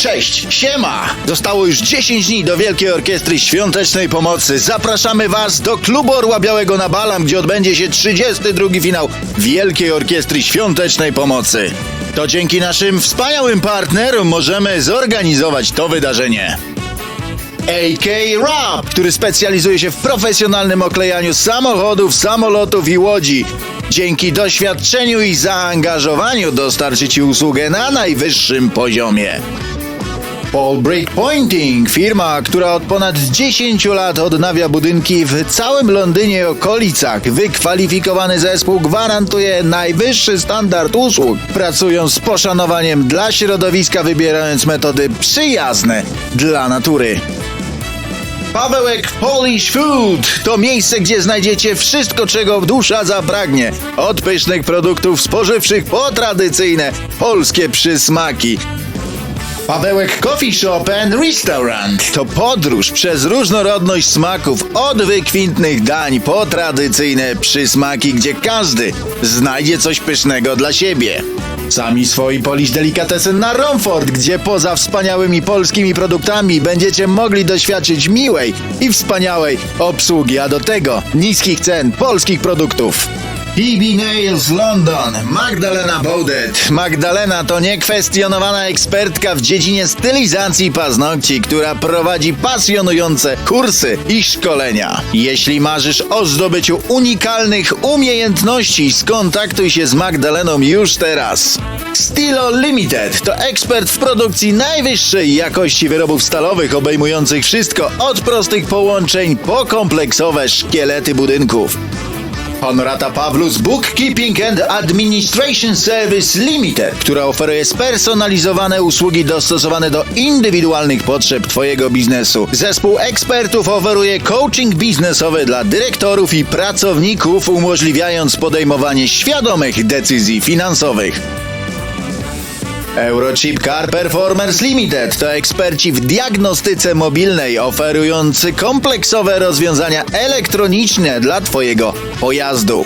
Cześć, siema! Zostało już 10 dni do Wielkiej Orkiestry Świątecznej Pomocy. Zapraszamy Was do Klubu Orła Białego na Balam, gdzie odbędzie się 32 finał Wielkiej Orkiestry Świątecznej Pomocy. To dzięki naszym wspaniałym partnerom możemy zorganizować to wydarzenie. AK Rap, który specjalizuje się w profesjonalnym oklejaniu samochodów, samolotów i łodzi. Dzięki doświadczeniu i zaangażowaniu dostarczy Ci usługę na najwyższym poziomie. Paul Brick Pointing, firma, która od ponad 10 lat odnawia budynki w całym Londynie i okolicach. Wykwalifikowany zespół gwarantuje najwyższy standard usług, pracując z poszanowaniem dla środowiska, wybierając metody przyjazne dla natury. Pawełek Polish Food to miejsce, gdzie znajdziecie wszystko, czego dusza zapragnie. Od pysznych produktów spożywczych po tradycyjne polskie przysmaki. Pawełek Coffee Shop and Restaurant to podróż przez różnorodność smaków od wykwintnych dań po tradycyjne przysmaki, gdzie każdy znajdzie coś pysznego dla siebie. Sami swoi Polish Delicatessen na Romford, gdzie poza wspaniałymi polskimi produktami będziecie mogli doświadczyć miłej i wspaniałej obsługi, a do tego niskich cen polskich produktów. PB Nails London, Magdalena Baudet. Magdalena to niekwestionowana ekspertka w dziedzinie stylizacji paznokci, która prowadzi pasjonujące kursy i szkolenia. Jeśli marzysz o zdobyciu unikalnych umiejętności, skontaktuj się z Magdaleną już teraz. Stilo Limited to ekspert w produkcji najwyższej jakości wyrobów stalowych, obejmujących wszystko od prostych połączeń po kompleksowe szkielety budynków. Honorata Pawlus Bookkeeping and Administration Service Limited, która oferuje spersonalizowane usługi dostosowane do indywidualnych potrzeb Twojego biznesu. Zespół ekspertów oferuje coaching biznesowy dla dyrektorów i pracowników, umożliwiając podejmowanie świadomych decyzji finansowych. Eurochip Car Performers Limited to eksperci w diagnostyce mobilnej oferujący kompleksowe rozwiązania elektroniczne dla Twojego pojazdu.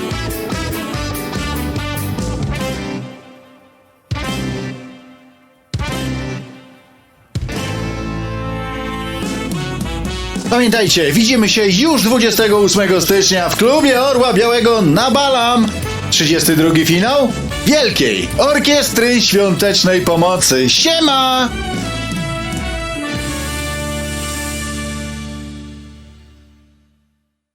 Pamiętajcie, widzimy się już 28 stycznia w klubie Orła Białego na Balam. 32 finał Wielkiej Orkiestry Świątecznej Pomocy. Siema!